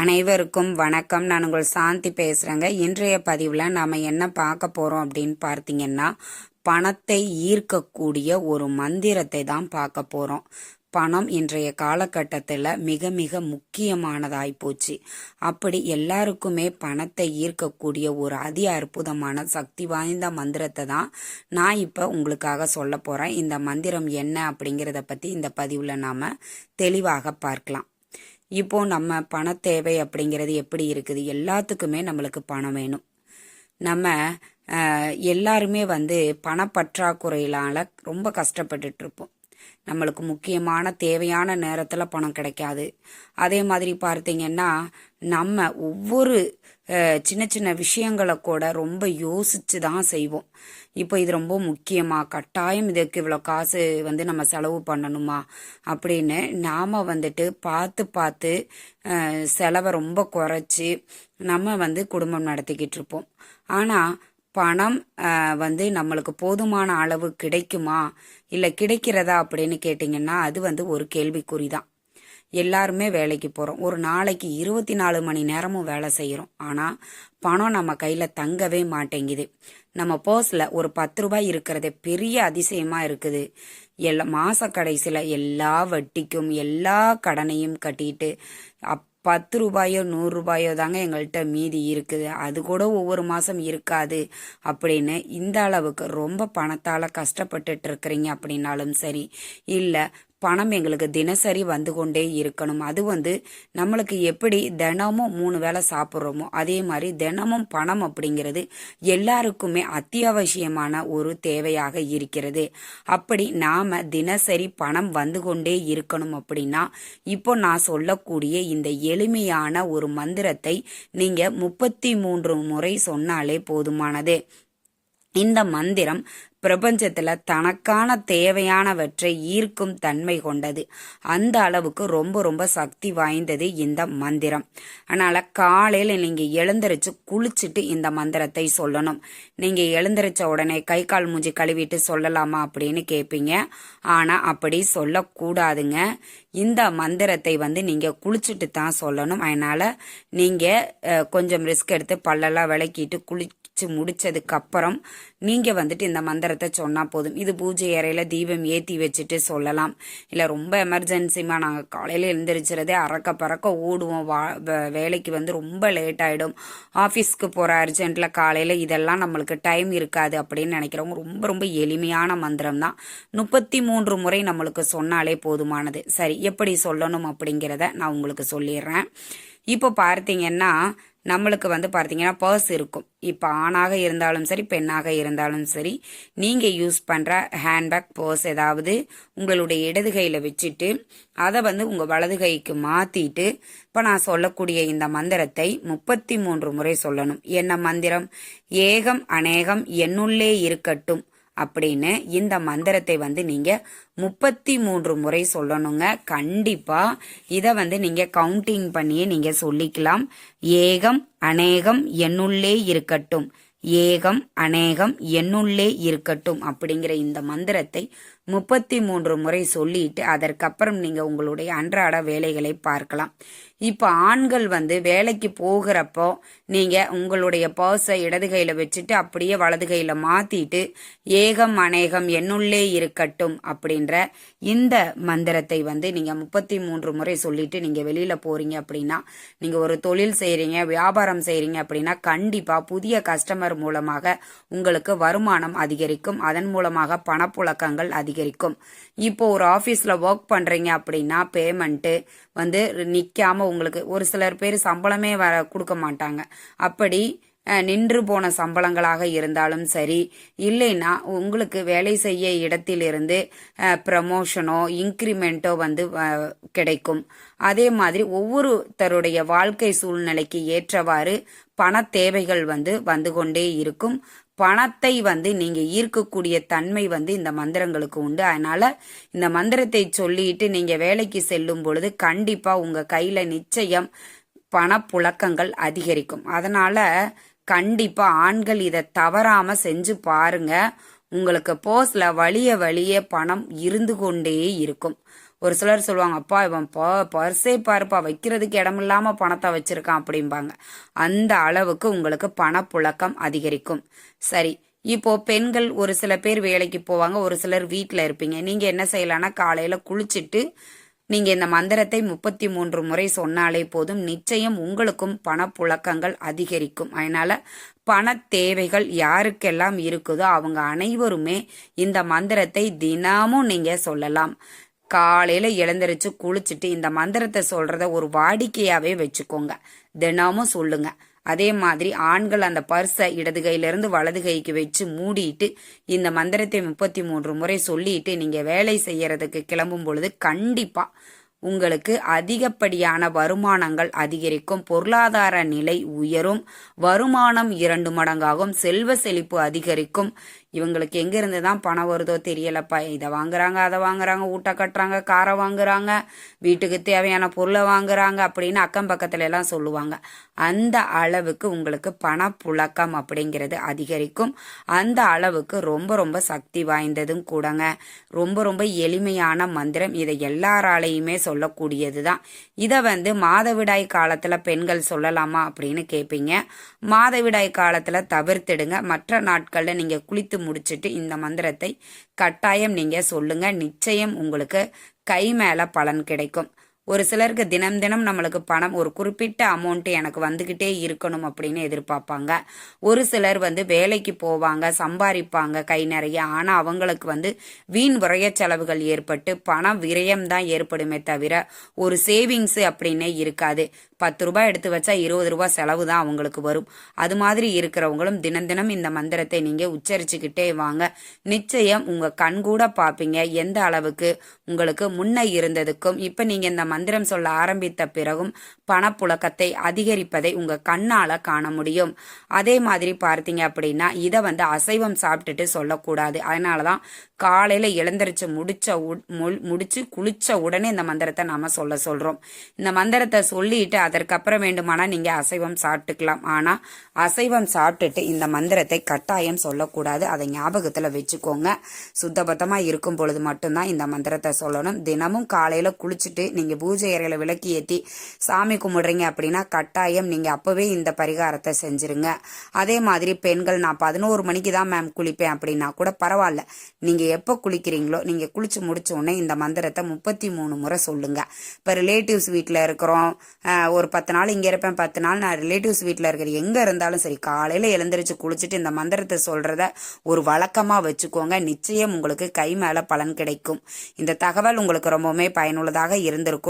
அனைவருக்கும் வணக்கம். நான் உங்கள் சாந்தி பேசுகிறேங்க இன்றைய பதிவில் நாம் என்ன பார்க்க போகிறோம் அப்படின்னு பார்த்தீங்கன்னா பணத்தை ஈர்க்கக்கூடிய ஒரு மந்திரத்தை தான் பார்க்க போகிறோம் பணம் இன்றைய காலகட்டத்தில் மிக மிக முக்கியமானதாய் போச்சு. அப்படி எல்லாருக்குமே பணத்தை ஈர்க்கக்கூடிய ஒரு அதி அற்புதமான சக்தி வாய்ந்த மந்திரத்தை தான் நான் இப்போ உங்களுக்காக சொல்ல போகிறேன் இந்த மந்திரம் என்ன அப்படிங்கிறத பற்றி இந்த பதிவில் நாம் தெளிவாக பார்க்கலாம். இப்போ நம்ம பண தேவை அப்படிங்கிறது எப்படி இருக்குது? எல்லாத்துக்குமே நம்மளுக்கு பணம் வேணும். நம்ம எல்லாருமே வந்து பணப்பற்றாக்குறையினால் ரொம்ப கஷ்டப்பட்டுட்டு இருப்போம் நம்மளுக்கு முக்கியமான தேவையான நேரத்தில் பணம் கிடைக்காது. அதே மாதிரி பார்த்தீங்கன்னா நம்ம ஒவ்வொரு சின்ன சின்ன விஷயங்களை கூட ரொம்ப யோசிச்சு தான் செய்வோம். இப்போ இது ரொம்ப முக்கியமாக கட்டாயம் இதுக்கு இவ்வளோ காசு வந்து நம்ம செலவு பண்ணணுமா? அப்படின்னு நாம் வந்துட்டு பார்த்து பார்த்து செலவை ரொம்ப குறைச்சி நம்ம வந்து குடும்பம் நடத்திக்கிட்டு இருப்போம். ஆனால் பணம் வந்து நம்மளுக்கு போதுமான அளவு கிடைக்குமா? இல்லை கிடைக்கிறதா அப்படின்னு கேட்டிங்கன்னா அது வந்து ஒரு கேள்விக்குறி தான். எல்லாருமே வேலைக்கு போகிறோம் ஒரு நாளைக்கு இருபத்தி நாலு மணி நேரமும் வேலை செய்கிறோம் ஆனால் பணம் நம்ம கையில் தங்கவே மாட்டேங்குது. நம்ம பர்ஸில் ஒரு பத்து ரூபாய் இருக்கிறதே பெரிய அதிசயமாக இருக்குது. எல்லா மாத கடைசியில் எல்லா வட்டிக்கும் எல்லா கடனையும் கட்டிட்டு அப் பத்து ரூபாயோ நூறு ரூபாயோ தாங்க எங்கள்கிட்ட மீதி இருக்குது. அது கூட ஒவ்வொரு மாதம் இருக்காது. அப்படின்னு இந்த அளவுக்கு ரொம்ப பணத்தால் கஷ்டப்பட்டுட்டு இருக்கிறீங்க அப்படின்னாலும் சரி இல்லை பணம் எங்களுக்கு தினசரி வந்து கொண்டே இருக்கணும். அது வந்து நம்மளுக்கு எப்படி தினமும் மூணு வேளை சாப்பிட்றோமோ அதே மாதிரி தினமும் பணம் அப்படிங்கிறது எல்லாருக்குமே அத்தியாவசியமான ஒரு தேவையாக இருக்கிறது. அப்படி நாம தினசரி பணம் வந்து கொண்டே இருக்கணும் அப்படின்னா இப்போ நான் சொல்லக்கூடிய இந்த எளிமையான ஒரு மந்திரத்தை நீங்க முப்பத்தி மூன்று முறை சொன்னாலே போதுமானது. இந்த மந்திரம் பிரபஞ்சத்துல தனக்கான தேவையானவற்றை ஈர்க்கும் தன்மை கொண்டது. அந்த அளவுக்கு ரொம்ப ரொம்ப சக்தி வாய்ந்தது இந்த மந்திரம். அதனால காலையில நீங்க எழுந்திரிச்சு குளிச்சுட்டு இந்த மந்திரத்தை சொல்லணும். நீங்க எழுந்திரிச்ச உடனே கை கால் மூஞ்சி கழுவிட்டு சொல்லலாமா அப்படின்னு கேட்பீங்க ஆனா அப்படி சொல்லக்கூடாதுங்க. இந்த மந்திரத்தை வந்து நீங்க குளிச்சுட்டு தான் சொல்லணும். அதனால நீங்க கொஞ்சம் ரிஸ்க் எடுத்து பல்லெல்லாம் விளக்கிட்டு குளிச்சு முடிச்சதுக்கு அப்புறம் நீங்க வந்துட்டு இந்த மந்திரத்தை சொன்னா போதும். இது பூஜை அறையில தீபம் ஏத்தி வச்சுட்டு சொல்லலாம். இல்ல ரொம்ப எமர்ஜென்சிமா நாங்க காலையில எழுந்திரிச்சிறதே அறக்க பறக்க ஓடுவோம். வா- வே- வேலைக்கு வந்து ரொம்ப லேட் ஆயிடும். ஆபீஸ்க்கு போற அர்ஜென்ட்ல காலையில இதெல்லாம் நம்மளுக்கு டைம் இருக்காது அப்படின்னு நினைக்கிறவங்க ரொம்ப ரொம்ப எளிமையான மந்திரம் தான். முப்பத்தி மூன்று முறை நம்மளுக்கு சொன்னாலே போதுமானது. சரி எப்படி சொல்லணும் அப்படிங்கிறத நான் உங்களுக்கு சொல்லிடுறேன். இப்போ பார்த்தீங்கன்னா நம்மளுக்கு வந்து பார்த்தீங்கன்னா பர்ஸ் இருக்கும். இப்போ ஆணாக இருந்தாலும் சரி பெண்ணாக இருந்தாலும் சரி நீங்கள் யூஸ் பண்ணுற ஹேண்ட்பேக் பர்ஸ் ஏதாவது உங்களுடைய இடது கையில் வச்சுட்டு அதை வந்து உங்கள் வலது கைக்கு மாற்றிட்டு இப்போ நான் சொல்லக்கூடிய இந்த மந்திரத்தை முப்பத்தி மூன்று முறை சொல்லணும். என்ன மந்திரம்? ஏகம் அநேகம் என்னுள்ளே இருக்கட்டும். அப்படின்னு இந்த மந்திரத்தை வந்து நீங்கள் முப்பத்தி மூன்று முறை சொல்லணுங்க. கண்டிப்பாக இதை வந்து நீங்கள் கவுண்டிங் பண்ணியே நீங்கள் சொல்லிக்கலாம். ஏகம் அநேகம் என்னுள்ளே இருக்கட்டும். ஏகம் அநேகம் என்னுள்ளே இருக்கட்டும் அப்படிங்கிற இந்த மந்திரத்தை முப்பத்தி மூன்று முறை சொல்லிட்டு அதற்கப்புறம் நீங்கள் உங்களுடைய அன்றாட வேலைகளை பார்க்கலாம். இப்போ ஆண்கள் வந்து வேலைக்கு போகிறப்போ நீங்கள் உங்களுடைய பர்ஸை இடது கையில் வச்சுட்டு அப்படியே வலது கையில் மாற்றிட்டு ஏகம் அநேகம் என்னுள்ளே இருக்கட்டும் அப்படின்ற இந்த மந்திரத்தை வந்து நீங்கள் முப்பத்தி மூன்று முறை சொல்லிட்டு நீங்கள் வெளியில் போகிறீங்க அப்படின்னா நீங்கள் ஒரு தொழில் செய்கிறீங்க வியாபாரம் செய்கிறீங்க அப்படின்னா கண்டிப்பாக புதிய கஸ்டமர் மூலமாக உங்களுக்கு வருமானம் அதிகரிக்கும். அதன் மூலமாக பணப்புழக்கங்கள் அதிகரிக்கும். இப்போ ஒரு ஆஃபீஸில் ஒர்க் பண்ணுறீங்க அப்படின்னா பேமெண்ட்டு வந்து நிற்காம உங்களுக்கு ஒரு சிலர் பேர் சம்பளமே வர கொடுக்க மாட்டாங்க. அப்படி நின்று போன சம்பளங்களாக இருந்தாலும் சரி இல்லைன்னா உங்களுக்கு வேலை செய்ய இடத்திலிருந்து ப்ரமோஷனோ இன்க்ரிமெண்ட்டோ வந்து கிடைக்கும். அதே மாதிரி ஒவ்வொருத்தருடைய வாழ்க்கை சூழ்நிலைக்கு ஏற்றவாறு பண தேவைகள் வந்து வந்து கொண்டே இருக்கும். பணத்தை வந்து நீங்க ஈர்க்கக்கூடிய தன்மை வந்து இந்த மந்திரங்களுக்கு உண்டு. அதனால இந்த மந்திரத்தை சொல்லிட்டு நீங்க வேலைக்கு செல்லும் பொழுது கண்டிப்பா உங்க கையில நிச்சயம் பணப்புழக்கங்கள் அதிகரிக்கும். அதனால கண்டிப்பா ஆண்கள் இதை தவறாம செஞ்சு பாருங்க. உங்களுக்கு போஸ்ல வழிய வழிய பணம் இருந்து கொண்டே இருக்கும். ஒரு சிலர் சொல்லுவாங்க அப்பா இவன் ப பர்ஸே பாருப்பா வைக்கிறதுக்கு இடமில்லாம பணத்தை வச்சிருக்கான் அப்படிம்பாங்க. அந்த அளவுக்கு உங்களுக்கு பணப்புழக்கம் அதிகரிக்கும். சரி இப்போ பெண்கள் ஒரு சில பேர் வேலைக்கு போவாங்க ஒரு சிலர் வீட்டில் இருப்பீங்க. நீங்க என்ன செய்யலாம்னா காலையில குளிச்சுட்டு நீங்க இந்த மந்திரத்தை முப்பத்தி மூன்று முறை சொன்னாலே போதும் நிச்சயம் உங்களுக்கும் பணப்புழக்கங்கள் அதிகரிக்கும். அதனால பண தேவைகள் யாருக்கெல்லாம் இருக்குதோ அவங்க அனைவருமே இந்த மந்திரத்தை தினமும் நீங்க சொல்லலாம். காலையில எழுந்திரிச்சு குளிச்சுட்டு இந்த மந்திரத்தை சொல்றத ஒரு வாடிக்கையாவே வச்சுக்கோங்க. தினமும் சொல்லுங்க. அதே மாதிரி ஆண்கள் அந்த பர்ஸை இடது கையிலிருந்து வலது கைக்கு வச்சு மூடிட்டு இந்த மந்திரத்தை முப்பத்தி மூன்று முறை சொல்லிட்டு நீங்க வேலை செய்யறதுக்கு கிளம்பும் பொழுது கண்டிப்பா உங்களுக்கு அதிகப்படியான வருமானங்கள் அதிகரிக்கும். பொருளாதார நிலை உயரும். வருமானம் இரண்டு மடங்காகும். செல்வ செழிப்பு அதிகரிக்கும். இவங்களுக்கு எங்கேருந்து தான் பணம் வருதோ தெரியலப்பா. இதை வாங்குறாங்க அதை வாங்குறாங்க ஊட்ட கட்டுறாங்க காரை வாங்குறாங்க வீட்டுக்கு தேவையான பொருளை வாங்குறாங்க அப்படின்னு அக்கம் பக்கத்துல எல்லாம் சொல்லுவாங்க. அந்த அளவுக்கு உங்களுக்கு பணப்புழக்கம் அப்படிங்கிறது அதிகரிக்கும். அந்த அளவுக்கு ரொம்ப ரொம்ப சக்தி வாய்ந்ததும் கூடங்க. ரொம்ப ரொம்ப எளிமையான மந்திரம். இதை எல்லாராலையுமே சொல்லக்கூடியது தான். இதை வந்து மாதவிடாய் காலத்துல பெண்கள் சொல்லலாமா அப்படின்னு கேட்பீங்க மாதவிடாய் காலத்துல தவிர்த்திடுங்க. மற்ற நாட்களில் நீங்க குளித்து முடிச்சுட்டு இந்த மந்திரத்தை கட்டாயம் நீங்க சொல்லுங்க. நிச்சயம் உங்களுக்கு கை மேல பலன் கிடைக்கும். ஒரு சிலருக்கு தினம் தினம் நம்மளுக்கு பணம் ஒரு குறிப்பிட்ட அமௌண்ட் எனக்கு வந்துகிட்டே இருக்கணும் அப்படின்னு எதிர்பார்ப்பாங்க. ஒரு சிலர் வந்து வேலைக்கு போவாங்க சம்பாதிப்பாங்க கை நிறைய. ஆனா அவங்களுக்கு வந்து வீண் விரைய செலவுகள் ஏற்பட்டு பணம் விரயம் தான் ஏற்படுமே தவிர ஒரு சேவிங்ஸ் அப்படின்னே இருக்காது. பத்து ரூபாய் எடுத்து வச்சா இருபது ரூபாய் செலவு தான் அவங்களுக்கு வரும். அது மாதிரி இருக்கிறவங்களும் தினம் தினம் இந்த மந்திரத்தை நீங்க உச்சரிச்சுக்கிட்டே வாங்க. நிச்சயம் உங்க கண் கூட பாப்பீங்க எந்த அளவுக்கு உங்களுக்கு முன்ன இருந்ததுக்கும் இப்ப நீங்க இந்த மந்திரம் சொல்ல ஆரம்பித்த பிறகும் பணப்புழக்கத்தை அதிகரிப்பதை உங்க கண்ணால காண முடியும். அதே மாதிரி பார்த்தீங்க அப்படின்னா இதை வந்து அசைவம் சாப்பிட்டுட்டு சொல்லக்கூடாது. அதனாலதான் காலையில எழுந்திரிச்சு முடிச்ச முடிச்சு குளிச்ச உடனே இந்த மந்திரத்தை நாம சொல்ல சொல்றோம். இந்த மந்திரத்தை சொல்லிட்டு அதற்கப்புறம் வேண்டுமானா நீங்க அசைவம் சாப்பிட்டுக்கலாம். ஆனா அசைவம் சாப்பிட்டுட்டு இந்த மந்திரத்தை கட்டாயம் சொல்லக்கூடாது. அதை ஞாபகத்துல வச்சுக்கோங்க. சுத்தபத்தமா இருக்கும் பொழுது மட்டும்தான் இந்த மந்திரத்தை சொல்லணும். தினமும் காலையில குளிச்சுட்டு நீங்க பூஜை அறையில விளக்கி ஏற்றி சாமி கும்பிடுறீங்க அப்படின்னா கட்டாயம் நீங்கள் அப்போவே இந்த பரிகாரத்தை செஞ்சுருங்க. அதே மாதிரி பெண்கள் நான் பதினோரு மணிக்கு தான் மேம் குளிப்பேன் அப்படின்னா கூட பரவாயில்ல. நீங்கள் எப்போ குளிக்கிறீங்களோ நீங்கள் குளிச்சு முடிச்ச உடனே இந்த மந்திரத்தை முப்பத்தி மூணு முறை சொல்லுங்க. இப்போ ரிலேட்டிவ்ஸ் வீட்டில் இருக்கிறோம். ஒரு பத்து நாள் இங்கே இருப்பேன் பத்து நாள் நான் ரிலேட்டிவ்ஸ் வீட்டில் இருக்கிற எங்கே இருந்தாலும் சரி காலையில் எழுந்திரிச்சு குளிச்சுட்டு இந்த மந்திரத்தை சொல்கிறத ஒரு வழக்கமாக வச்சுக்கோங்க. நிச்சயம் உங்களுக்கு கை மேலே பலன் கிடைக்கும். இந்த தகவல் உங்களுக்கு ரொம்பவுமே பயனுள்ளதாக இருந்திருக்கும்.